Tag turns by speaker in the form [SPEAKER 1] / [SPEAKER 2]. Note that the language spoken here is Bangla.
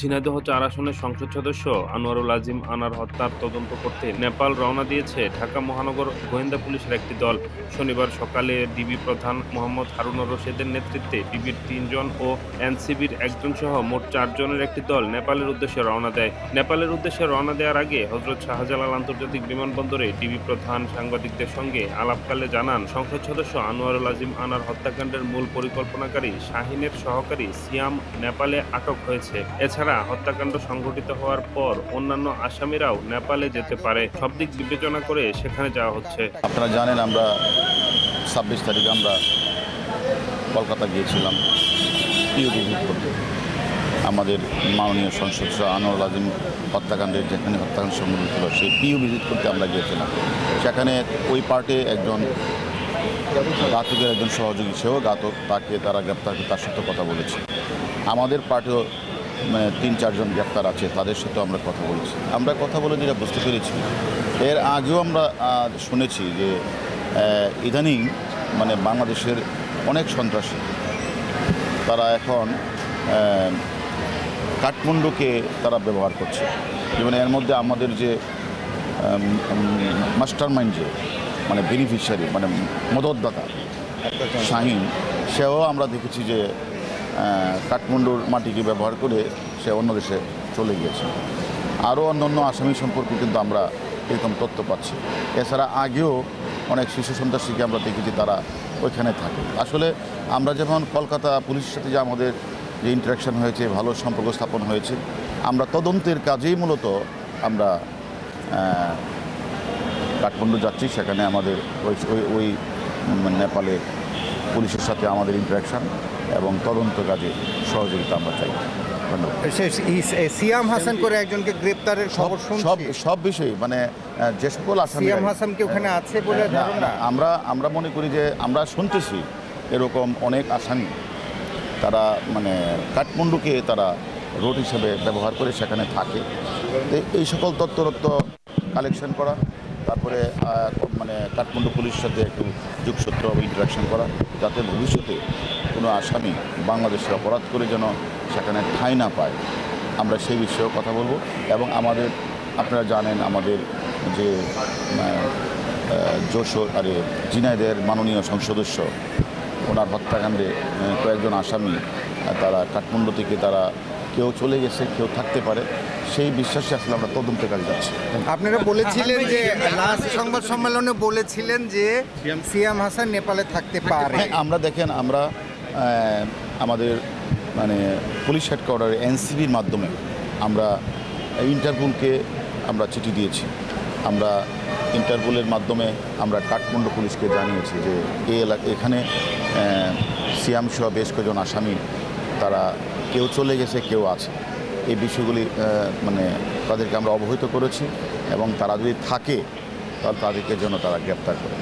[SPEAKER 1] ঝিনাইদহ চার আসনের সংসদ সদস্য আনোয়ারুল আজিম আনার হত্যার তদন্ত করতে নেপাল রওনা দিয়েছে ঢাকা মহানগর গোয়েন্দা পুলিশের একটি দল। শনিবার সকালে ডিবি প্রধান মোহাম্মদ হারুনুর রশিদের নেতৃত্বে ডিবির তিনজন ও এনসিবির একজন সহ মোট চারজনের একটি দল নেপালের উদ্দেশ্যে রওনা দেয়। নেপালের উদ্দেশ্যে রওনা দেওয়ার আগে হজরত শাহজালাল আন্তর্জাতিক বিমানবন্দরে ডিবি প্রধান সাংবাদিকদের সঙ্গে আলাপকালে জানান, সংসদ সদস্য আনোয়ারুল আজিম আনার হত্যাকাণ্ডের মূল পরিকল্পনাকারী শাহিনের সহকারী সিয়াম নেপালে আটক হয়েছে। এছাড়া হত্যাকাণ্ড সংঘটিত হওয়ার পর অন্যান্য আসামিরাও নেপালে যেতে পারে। সব দিক বিবেচনা করে সেখানে যাওয়া হচ্ছে।
[SPEAKER 2] আপনারা জানেন আমরা ছাব্বিশ তারিখে আমরা কলকাতা গিয়েছিলাম করতে। আমাদের মাননীয় সংসদ আনোয়ার আজিম হত্যাকাণ্ডের যেখানে হত্যাকাণ্ড সংঘটিত ছিল সেই প্রিয় ভিজিট করতে আমরা গিয়েছিলাম। সেখানে ওই পার্টে একজন ঘাতকের একজন সহযোগী সেও ঘাতক, তাকে তারা গ্রেপ্তার করে তার সাথে কথা বলেছে। আমাদের পার্টিও মানে তিন, চারজন গ্রেপ্তার আছে, তাদের সাথেও আমরা কথা বলেছি। আমরা কথা বলে যেটা বুঝতে পেরেছি, এর আগেও আমরা শুনেছি যে ইদানিং মানে বাংলাদেশের অনেক সন্ত্রাসী, তারা এখন কাঠমান্ডুকে তারা ব্যবহার করছে। যেমন এর মধ্যে আমাদের যে মাস্টার মাইন্ড যে মানে বেনিফিশিয়ারি মানে মদতদাতা, শাহিন, সেও আমরা দেখেছি যে কাঠমান্ডুর মাটিকে ব্যবহার করে সে অন্য দেশে চলে গিয়েছে। আরও অন্যান্য আসামি সম্পর্কে কিন্তু আমরা এরকম তথ্য পাচ্ছি। এছাড়া আগেও অনেক শিশু সন্ত্রাসীকে আমরা দেখেছি, তারা ওইখানে থাকে। আসলে আমরা যখন কলকাতা পুলিশের সাথে যে আমাদের যে ইন্টারাকশন হয়েছে, ভালো সম্পর্ক স্থাপন হয়েছে, আমরা তদন্তের কাজেই মূলত আমরা কাঠমান্ডু যাচ্ছি। সেখানে আমাদের ওই ওই ওই নেপালে পুলিশের সাথে আমাদের ইন্টারাকশন এবং তদন্ত কাজে সহযোগিতা আমরা চাই।
[SPEAKER 3] সিয়াম হাসান করে একজনকে গ্রেপ্তারের
[SPEAKER 2] সব
[SPEAKER 3] খবর
[SPEAKER 2] সব সব বিষয়ে মানে যে সকল আসামি
[SPEAKER 3] সিয়াম হাসান কি ওখানে আছে বলে ধারণা
[SPEAKER 2] আমরা আমরা মনে করি যে আমরা শুনতেছি এরকম অনেক আসামি। তারা মানে কাঠমান্ডুকে তারা রোড হিসেবে ব্যবহার করে সেখানে থাকে। তো এই সকল তথ্যরত্ব কালেকশন করা তারপরে মানে কাঠমান্ডু পুলিশের সাথে একটু যুগসূত্র ইন্টারাকশন করা, যাতে ভবিষ্যতে কোনো আসামি বাংলাদেশের অপরাধ করে যেন সেখানে ঠাঁই না পায়। আমরা সেই বিষয়েও কথা বলব এবং আমাদের, আপনারা জানেন আমাদের যে যশোর, আরে জিনাইদের মাননীয় সংসদস্য ওনার হত্যাকাণ্ডে কয়েকজন আসামি, তারা কাঠমান্ডু থেকে তারা কেউ চলে গেছে কেউ থাকতে পারে। সেই বিশ্বাসে আসলে আমরা তদন্তের কাজে যাচ্ছি।
[SPEAKER 3] আপনারা বলেছিলেন যে লাস্ট সংবাদ সম্মেলনে বলেছিলেন যে সিয়াম হাসান নেপালে থাকতে পারে।
[SPEAKER 2] হ্যাঁ আমরা দেখেন আমরা আমাদের মানে পুলিশ হেডকোয়ার্টার এনসিবির মাধ্যমে আমরা ইন্টারপোলকে আমরা চিঠি দিয়েছি। আমরা ইন্টারপোলের মাধ্যমে আমরা কাঠমান্ডু পুলিশকে জানিয়েছি যে এই এলাকা এখানে আহ, সিয়াম সহ বেশ কয়েকজন আসামি তারা কেউ চলে গেছে, কেউ আছে। এই বিষয়গুলি মানে তাদেরকে আমরা অবহিত করেছি এবং তারা যদি থাকে, তাহলে তাদেরকে জন্য তারা গ্রেপ্তার করে।